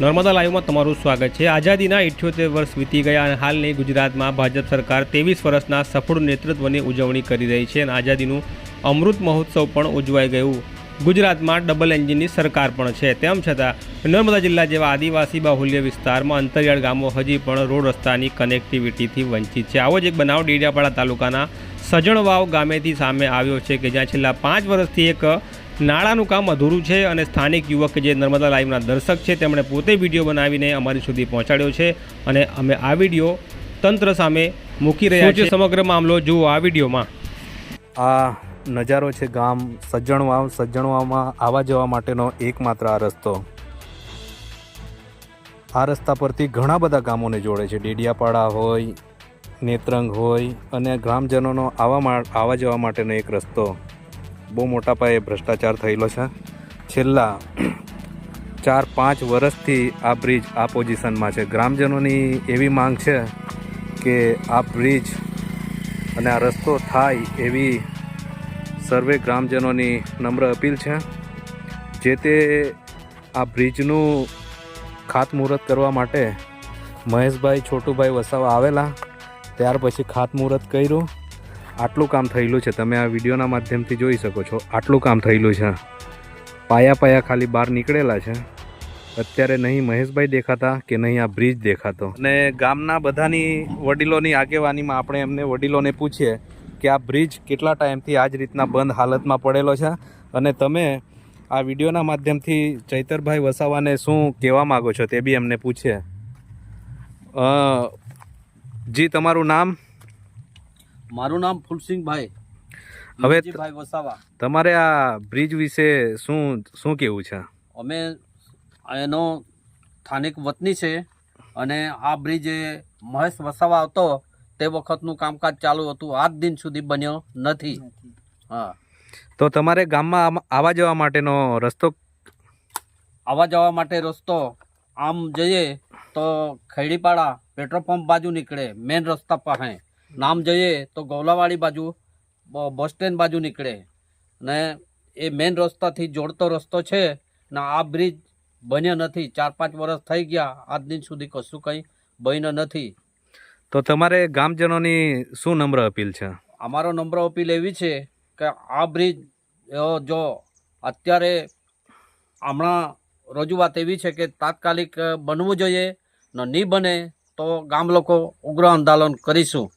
નર્મદા લાઈવમાં તમારું સ્વાગત છે. આઝાદીના ઇઠ્યોતેર વર્ષ વીતી ગયા અને હાલની ગુજરાતમાં ભાજપ સરકાર ત્રેવીસ વર્ષના સફળ નેતૃત્વની ઉજવણી કરી રહી છે અને આઝાદીનું અમૃત મહોત્સવ પણ ઉજવાઈ ગયું. ગુજરાતમાં ડબલ એન્જિનની સરકાર પણ છે. તેમ છતાં, નર્મદા જિલ્લા જેવા આદિવાસી બાહુલ્ય વિસ્તારમાં અંતરિયાળ ગામો હજી પણ રોડ રસ્તાની કનેક્ટિવિટીથી વંચિત છે. આવો જ એક બનાવ ડેડિયાપાડા તાલુકાના સજણવાવ ગામેથી સામે આવ્યો છે કે જ્યાં છેલ્લા પાંચ વર્ષથી એક નાળાનું કામ અધૂરું છે અને સ્થાનિક યુવક જે નર્મદા લાઈવના દર્શક છે તેમણે પોતે વીડિયો બનાવીને અમારી સુધી પહોંચાડ્યો છે અને અમે આ વીડિયો તંત્ર સામે મૂકી રહ્યા છીએ. સમગ્ર મામલો? જુઓ આ વિડીયોમાં. આ નજારો છે ગામ સજ્જણવાવ સજ્જણવાવમાં આવવા જવા માટેનો એકમાત્ર આ રસ્તો. આ રસ્તા પરથી ઘણા બધા ગામોને જોડે છે. ડેડિયાપાડા હોય નેત્રંગ હોય અને ગ્રામજનોનો આવવા આવવા જવા માટેનો એક રસ્તો. બહુ મોટા પાયે ભ્રષ્ટાચાર થયેલો છે. છેલ્લા ચાર પાંચ વર્ષથી આ બ્રિજ આ પોઝિશનમાં છે. ગ્રામજનોની એવી માંગ છે કે આ બ્રિજ અને આ રસ્તો થાય એવી સર્વે ગ્રામજનોની નમ્ર અપીલ છે. જે તે આ બ્રિજનું ખાતમુહૂર્ત કરવા માટે મહેશભાઈ, છોટુભાઈ વસાવા આવેલા. ત્યાર પછી ખાતમુહૂર્ત કર્યું. આટલું કામ થયેલું છે. તમે આ વિડીયોના માધ્યમથી જોઈ શકો છો. આટલું કામ થયેલું છે. પાયા પાયા ખાલી બહાર નીકળેલા છે. અત્યારે નહીં મહેશભાઈ દેખાતા કે નહીં આ બ્રિજ દેખાતો. અને ગામના બધાની વડીલોની આગેવાનીમાં આપણે એમને વડીલોને પૂછીએ કે આ બ્રિજ કેટલા ટાઈમથી આ જ રીતના બંધ હાલતમાં પડેલો છે. અને તમે આ વિડીયોના માધ્યમથી ચૈતરભાઈ વસાવાને શું કહેવા માગો છો તે બી એમને પૂછીએ. જી, તમારું નામ? મારું નામ ફુલસિંહભાઈ. હવે ભાઈ વસાવા. તમારે આ બ્રિજ વિશે શું શું કેવું છે? અમે એનો સ્થાનિક વતની છે અને આ બ્રિજ મહેશ વસાવા હતો તે વખતનું કામકાજ ચાલુ હતું. આજ દિન સુધી બન્યો નથી. હા. તો તમારે ગામમાં આમ- આવવા જવા માટેનો રસ્તો આવવા જવા માટે રસ્તો આમ જઈએ તો ખેડીપાડા પેટ્રોલ પંપ બાજુ નીકળે મેન રસ્તા પાસે. નામ જઈએ તો ગૌલાવાડી બાજુ બસ સ્ટેન્ડ બાજુ નીકળે. ને એ મેઇન રસ્તાથી જોડતો રસ્તો છે ને આ બ્રિજ બન્યો નથી. ચાર પાંચ વર્ષ થઈ ગયા આજ દિન સુધી કશું કંઈ બન્યો નથી. તો તમારે ગામજનોની શું નમ્ર અપીલ છે? અમારો નંબર અપીલ એવી છે કે આ બ્રિજ જો અત્યારે હમણાં રજૂઆત એવી છે કે તાત્કાલિક બનવું જોઈએ ને નહીં બને તો ગામ લોકો ઉગ્ર આંદોલન કરીશું.